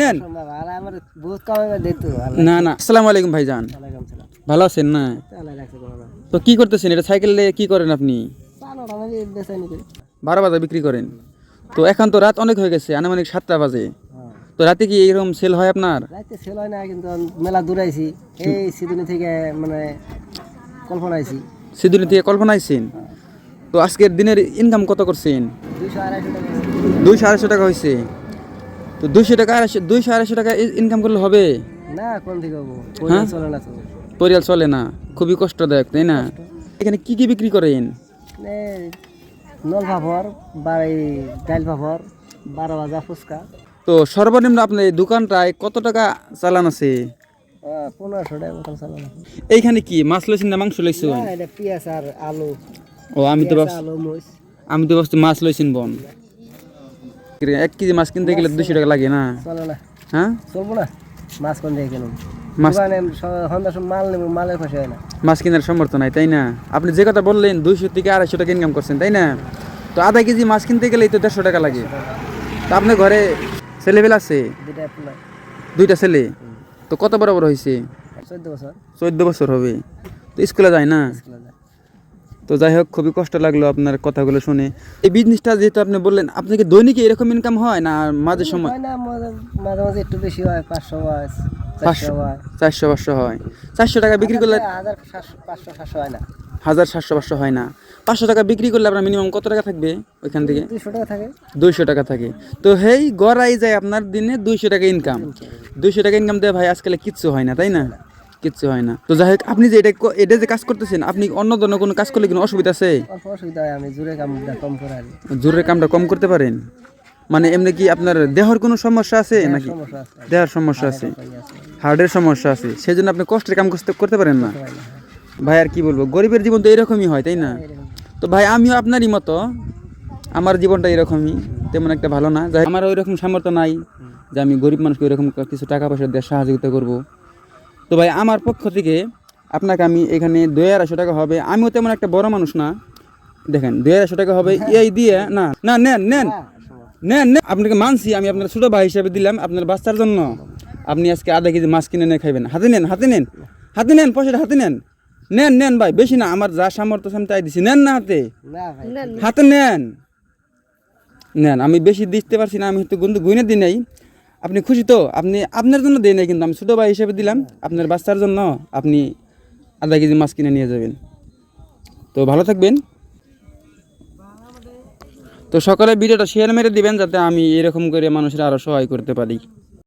নেন না না আসসালামু আলাইকুম ভাইজান। ভালো আছেন না? তো কি করতেছেন? এটা সাইকেলে কি করেন আপনি? বারো বাজে বিক্রি করেন। তো এখন তো রাত অনেক হয়ে গেছে আনুমানিক সাতটা বাজে। তো রাতে কি এইরকম সেল হয় আপনার? সেল হয় না কিন্তু মেলা দূর আইছি। এই সিদুনি থেকে মানে কল্পনা আইছি। সিধুলি থেকে কল্পনা আইছেন? তো আজকের দিনের ইনকাম কত করছেন? দুইশো আড়াইশো টাকা। হয়েছে তো দুইশো টাকা আড়াইশো দুইশো আড়াইশো টাকা ইনকাম করলে হবে? না কোন থেকে হ্যাঁ? চলে না পরিয়াল চলে না। খুবই কষ্টদায়ক তাই না? এখানে কি কি বিক্রি করেন? নল পাপড় বাড়ি ডাইল পাপড় বারো ভাজা ফুচকা। তো সর্বনিম্ন আপনার এই দোকানটায় কত টাকা চালান আছে? পনেরোশো টাকা মতন চালানো এইখানে কি মাছ লইছেন না মাংস লইছেন? পেঁয়াজ আর আলু। ও আমি তো আলু আমি তো মাছ লইছেন বন। এক কেজি মাছ কিনতে গেলে দুশো টাকা লাগে না? হ্যাঁ? চলবো না। মাছ কোন থেকে কেন মাছ কেনার সমর্থ নাই তাই না? আপনি যে কথা বললেন দুইশো থেকে আড়াইশো টাকা ইনকাম করছেন তাই না? তো আধা কেজি মাছ কিনতে গেলে তো দেড়শো টাকা লাগে। তো আপনার ঘরে ছেলেবেলা আছে? দুইটা ছেলে? তো কত বড় বড় হয়েছে? চোদ্দ বছর। চোদ্দ বছর হবে। তো স্কুলে যায় না। তো যাই হোক খুবই কষ্ট লাগল আপনার কথাগুলো শুনে। এই বিজনেসটা যেহেতু আপনি বললেন আপনাকে দৈনিক এরকম ইনকাম হয় না মাঝে সময়? মাঝে মাঝে একটু বেশি হয় পাঁচশো হয় পাঁচশো চারশো পাঁচশো হয়। চারশো টাকা বিক্রি করলে হাজার সাতশো পাঁচশো সাতশো হয় না। হাজার সাতশো পাঁচশো হয় না। পাঁচশো টাকা বিক্রি করলে আপনার মিনিমাম কত টাকা থাকবে ওইখান থেকে? দুইশো টাকা থাকে। দুইশো টাকা থাকে। তো হেই গড়াই যায় আপনার দিনে দুইশো টাকা ইনকাম দুইশো টাকা। ইনকাম দেয় ভাই আজকাল কিচ্ছু হয় না তাই না। কিচ্ছু হয় না। তো যাই হোক আপনি যে এটা এটা যে কাজ করতেছেন আপনি অন্য ধরনের কোনো কাজ করলে কোনো অসুবিধা আছে? অসুবিধা হয় আমি জোরে কাম কম করে আর জোরের কামটা কম করতে পারেন? মানে এমনি কি আপনার দেহর কোনো সমস্যা আছে নাকি? দেহর সমস্যা আছে। হার্টের সমস্যা আছে। সেই জন্য আপনি কষ্টের কাম করতে পারেন না। হয় হ্যাঁ। ভাই আর কি বলব? গরিবের জীবন তো এরকমই হয় তাই না? তো ভাই আমিও আপনারই মতো। আমার জীবনটা এরকমই তেমন একটা ভালো না। যাই আমার ওই রকম সামর্থ্য নাই যে আমি গরিব মানুষকে ওইরকম কিছু টাকা পয়সা দিয়ে সহযোগিতা করব। তো ভাই আমার পক্ষ থেকে আপনাকে আমি এখানে দুই আড়াইশো টাকা হবে। আমিও তেমন একটা বড় মানুষ না। দেখেন দুই আড়াইশো টাকা হবে। এই দিয়ে না না নেন নেন। হ্যাঁ, নেন নেন। আপনাকে মানছি আমি আপনার ছোটো ভাই হিসাবে দিলাম আপনার বাচ্চার জন্য। আপনি আজকে আধা কেজি মাছ কিনে নিয়ে খাইবেন। হাতে নেন হাতে নেন। হাতে নেন পয়সাটা হাতে নেন। নেন নেন ভাই বেশি না। আমার যা সামর্থ্য আমি তাই দিছি। নেন না হাতে। হাতে নেন। নেন আমি বেশি দিতে পারছি না আমি হয়তো কিন্তু গুনে দিই নাই। আপনি খুশি তো? আপনি আপনার জন্য দেয় নাই কিন্তু আমি ছোটো ভাই হিসেবে দিলাম। আপনার বাচ্চার জন্য আপনি আধা কেজি মাছ কিনে নিয়ে যাবেন। তো ভালো থাকবেন। তো সকালে ভিডিওটা শেয়ার মেরে দিবেন যাতে আমি এরকম করে মানুষের আরও সহায় করতে পারি।